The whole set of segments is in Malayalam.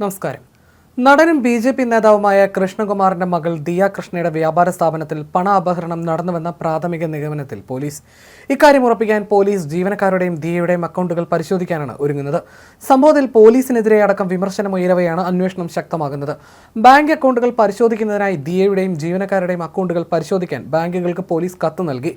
നമസ്കാരം. നടനും ബി ജെ പി നേതാവുമായ കൃഷ്ണകുമാറിന്റെ മകൾ ദിയ കൃഷ്ണയുടെ വ്യാപാര സ്ഥാപനത്തിൽ പണ അപഹരണം നടന്നുവെന്ന പ്രാഥമിക നിഗമനത്തിൽ പോലീസ്. ഇക്കാര്യം ഉറപ്പിക്കാൻ പോലീസ് ജീവനക്കാരുടെയും ദിയയുടെയും അക്കൗണ്ടുകൾ പരിശോധിക്കാനാണ് ഒരുങ്ങുന്നത്. സംഭവത്തിൽ പോലീസിനെതിരെ അടക്കം വിമർശനം ഉയരവെയാണ് അന്വേഷണം ശക്തമാകുന്നത്. ബാങ്ക് അക്കൗണ്ടുകൾ പരിശോധിക്കുന്നതിനായി ദിയയുടെയും ജീവനക്കാരുടെയും അക്കൗണ്ടുകൾ പരിശോധിക്കാൻ ബാങ്കുകൾക്ക് പോലീസ് കത്ത് നൽകി.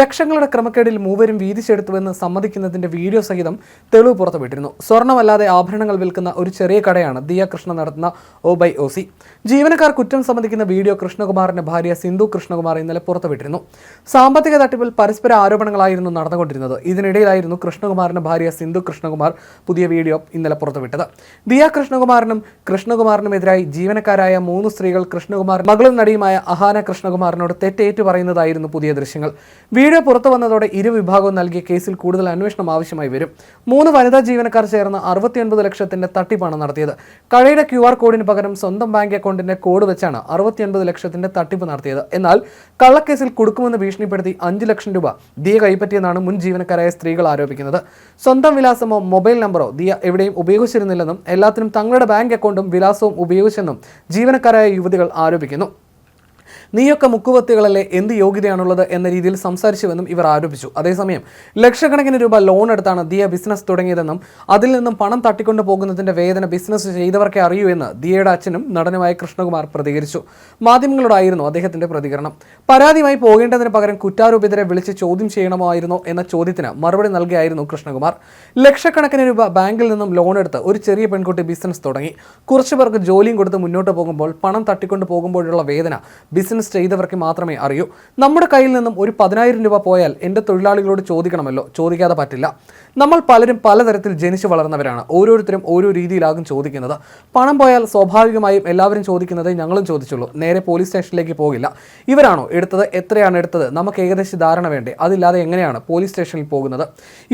ലക്ഷങ്ങളുടെ ക്രമക്കേടിൽ മൂവരും വീതിച്ചെടുത്തുവെന്ന് സമ്മതിക്കുന്നതിന്റെ വീഡിയോ സഹിതം തെളിവ് പുറത്തുവിട്ടിരുന്നു. സ്വർണമല്ലാതെ ആഭരണങ്ങൾ വിൽക്കുന്ന ഒരു ചെറിയ കടയാണ് ദിയ കൃഷ്ണ നടത്തുന്ന ഒ ബൈ ഒ സി. ജീവനക്കാർ കുറ്റം സമ്മതിക്കുന്ന വീഡിയോ കൃഷ്ണകുമാറിന്റെ ഭാര്യ സിന്ധു കൃഷ്ണകുമാർ ഇന്നലെ പുറത്തുവിട്ടിരുന്നു. സാമ്പത്തിക തട്ടിപ്പിൽ പരസ്പര ആരോപണങ്ങളായിരുന്നു നടന്നുകൊണ്ടിരുന്നത്. ഇതിനിടയിലായിരുന്നു കൃഷ്ണകുമാറിന്റെ ഭാര്യ സിന്ധു കൃഷ്ണകുമാർ പുതിയ വീഡിയോ ഇന്നലെ പുറത്തുവിട്ടത്. ദിയ കൃഷ്ണകുമാറിനും കൃഷ്ണകുമാറിനുമെതിരായി ജീവനക്കാരായ മൂന്ന് സ്ത്രീകൾ കൃഷ്ണകുമാർ മകളും നടിയുമായ അഹാന കൃഷ്ണകുമാറിനോട് തെറ്റേറ്റു പറയുന്നതായിരുന്നു പുതിയ ദൃശ്യങ്ങൾ. വീഡിയോ പുറത്തു വന്നതോടെ ഇരു വിഭാഗവും നൽകിയ കേസിൽ കൂടുതൽ അന്വേഷണം ആവശ്യമായി വരും. മൂന്ന് വനിതാ ജീവനക്കാർ ചേർന്ന് അറുപത്തിയൊൻപത് ലക്ഷത്തിന്റെ തട്ടിപ്പാണ് നടത്തിയത്. കടയുടെ ക്യു ആർ കോഡിന് പകരം സ്വന്തം ബാങ്ക് അക്കൗണ്ടിന്റെ കോഡ് വെച്ചാണ് അറുപത്തിയൊൻപത് ലക്ഷത്തിന്റെ തട്ടിപ്പ് നടത്തിയത്. എന്നാൽ കള്ളക്കേസിൽ കൊടുക്കുമെന്ന് ഭീഷണിപ്പെടുത്തി അഞ്ച് ലക്ഷം രൂപ ദിയ കൈപ്പറ്റിയെന്നാണ് മുൻ ജീവനക്കാരായ സ്ത്രീകൾ ആരോപിക്കുന്നത്. സ്വന്തം വിലാസമോ മൊബൈൽ നമ്പറോ ദിയ എവിടെയും ഉപയോഗിച്ചിരുന്നില്ലെന്നും എല്ലാത്തിനും തങ്ങളുടെ ബാങ്ക് അക്കൗണ്ടും വിലാസവും ഉപയോഗിച്ചെന്നും ജീവനക്കാരായ യുവതികൾ ആരോപിക്കുന്നു. നീയൊക്കെ മുക്കുവത്തികളല്ലേ എന്ത് യോഗ്യതയാണുള്ളത് എന്ന രീതിയിൽ സംസാരിച്ചുവെന്നും ഇവർ ആരോപിച്ചു. അതേസമയം ലക്ഷക്കണക്കിന് രൂപ ലോൺ എടുത്താണ് ദിയ ബിസിനസ് തുടങ്ങിയതെന്നും അതിൽ നിന്നും പണം തട്ടിക്കൊണ്ടു പോകുന്നതിന്റെ വേദന ബിസിനസ് ചെയ്തവർക്കെ അറിയൂ എന്ന് ദിയയുടെ അച്ഛനും നടനുമായ കൃഷ്ണകുമാർ പ്രതികരിച്ചു. മാധ്യമങ്ങളോടായിരുന്നു അദ്ദേഹത്തിന്റെ പ്രതികരണം. പരാതിയുമായി പോകേണ്ടതിന് പകരം കുറ്റാരോപിതരെ വിളിച്ച് ചോദ്യം ചെയ്യണമായിരുന്നോ എന്ന ചോദ്യത്തിന് മറുപടി നൽകിയായിരുന്നു കൃഷ്ണകുമാർ. ലക്ഷക്കണക്കിന് രൂപ ബാങ്കിൽ നിന്നും ലോൺ എടുത്ത് ഒരു ചെറിയ പെൺകുട്ടി ബിസിനസ് തുടങ്ങി. കുറച്ചു പേർക്ക് ജോലിയും കൊടുത്ത് മുന്നോട്ട് പോകുമ്പോൾ പണം തട്ടിക്കൊണ്ടു പോകുമ്പോഴുള്ള വേദന ബിസിനസ് ചെയ്തവർക്ക് മാത്രമേ അറിയൂ. നമ്മുടെ കയ്യിൽ നിന്നും ഒരു പതിനായിരം രൂപ പോയാൽ എന്റെ തൊഴിലാളികളോട് ചോദിക്കണമല്ലോ? ചോദിക്കാതെ പറ്റില്ല. നമ്മൾ പലരും പലതരത്തിൽ ജനിച്ചു വളർന്നവരാണ്. ഓരോരുത്തരും ഓരോ രീതിയിലാകും ചോദിക്കുന്നത്. പണം പോയാൽ സ്വാഭാവികമായും എല്ലാവരും ചോദിക്കുന്നത് ഞങ്ങളും ചോദിച്ചുള്ളൂ. നേരെ പോലീസ് സ്റ്റേഷനിലേക്ക് പോകില്ല. ഇവരാണോ എടുത്തത്? എത്രയാണ് എടുത്തത്? നമുക്ക് ഏകദേശം ധാരണ വേണ്ടേ? അതില്ലാതെ എങ്ങനെയാണ് പോലീസ് സ്റ്റേഷനിൽ പോകുന്നത്?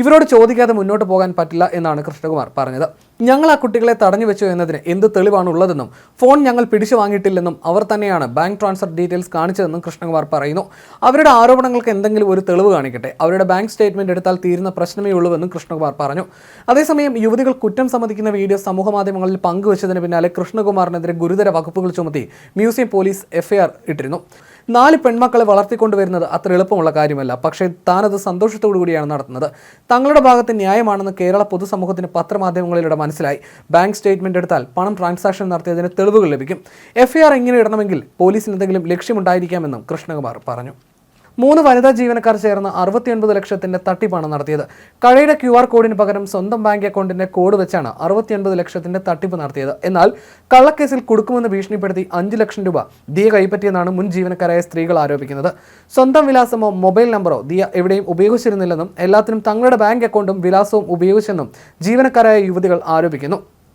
ഇവരോട് ചോദിക്കാതെ മുന്നോട്ട് പോകാൻ പറ്റില്ല എന്നാണ് കൃഷ്ണകുമാർ പറഞ്ഞത്. ഞങ്ങൾ ആ കുട്ടികളെ തടഞ്ഞു വെച്ചു എന്നതിന് എന്ത് തെളിവാണ് ഉള്ളതെന്നും ഫോൺ ഞങ്ങൾ പിടിച്ചു വാങ്ങിയിട്ടില്ലെന്നും അവർ തന്നെയാണ് ബാങ്ക് ട്രാൻസ്ഫർ ഡീറ്റെയിൽസ് കാണിച്ചതെന്നും കൃഷ്ണകുമാർ പറയുന്നു. അവരുടെ ആരോപണങ്ങൾക്ക് എന്തെങ്കിലും ഒരു തെളിവ് കാണിക്കട്ടെ? അവരുടെ ബാങ്ക് സ്റ്റേറ്റ്മെന്റ് എടുത്താൽ തീരുന്ന പ്രശ്നമേ ഉള്ളൂവെന്നും കൃഷ്ണകുമാർ പറഞ്ഞു. അതേസമയം യുവതികൾ കുറ്റം സമ്മതിക്കുന്ന വീഡിയോ സമൂഹ മാധ്യമങ്ങളിൽ പങ്കുവച്ചതിന് പിന്നാലെ കൃഷ്ണകുമാറിനെതിരെ ഗുരുതര വകുപ്പുകൾ ചുമത്തി മ്യൂസിയം പോലീസ് എഫ്ഐആർ ഇട്ടിരുന്നു. നാല് പെൺമക്കളെ വളർത്തിക്കൊണ്ടുവരുന്നത് അത്ര എളുപ്പമുള്ള കാര്യമല്ല. പക്ഷേ താനത് സന്തോഷത്തോടു കൂടിയാണ് നടത്തുന്നത്. തങ്ങളുടെ ഭാഗത്ത് ന്യായമാണെന്ന് കേരള പൊതുസമൂഹത്തിന് പത്രമാധ്യമങ്ങളിലൂടെ മനസ്സിലായി. ബാങ്ക് സ്റ്റേറ്റ്മെന്റ് എടുത്താൽ പണം ട്രാൻസാക്ഷൻ നടത്തിയതിന് തെളിവുകൾ ലഭിക്കും. എഫ്ഐആർ എങ്ങനെ ഇടണമെങ്കിൽ പോലീസിന് എന്തെങ്കിലും ലക്ഷ്യമുണ്ടായിരിക്കാമെന്നും കൃഷ്ണകുമാർ പറഞ്ഞു. മൂന്ന് വനിതാ ജീവനക്കാർ ചേർന്ന് അറുപത്തിയൊൻപത് ലക്ഷത്തിന്റെ തട്ടിപ്പാണ് നടത്തിയത്. കടയുടെ ക്യു ആർ കോഡിന് പകരം സ്വന്തം ബാങ്ക് അക്കൗണ്ടിന്റെ കോഡ് വെച്ചാണ് അറുപത്തിയൊൻപത് ലക്ഷത്തിന്റെ തട്ടിപ്പ് നടത്തിയത്. എന്നാൽ കള്ളക്കേസിൽ കൊടുക്കുമെന്ന് ഭീഷണിപ്പെടുത്തി അഞ്ച് ലക്ഷം രൂപ ദിയ കൈപ്പറ്റിയെന്നാണ് മുൻ ജീവനക്കാരായ സ്ത്രീകൾ ആരോപിക്കുന്നത്. സ്വന്തം വിലാസമോ മൊബൈൽ നമ്പറോ ദിയ എവിടെയും ഉപയോഗിച്ചിരുന്നില്ലെന്നും എല്ലാത്തിനും തങ്ങളുടെ ബാങ്ക് അക്കൗണ്ടും വിലാസവും ഉപയോഗിച്ചെന്നും ജീവനക്കാരായ യുവതികൾ ആരോപിക്കുന്നു.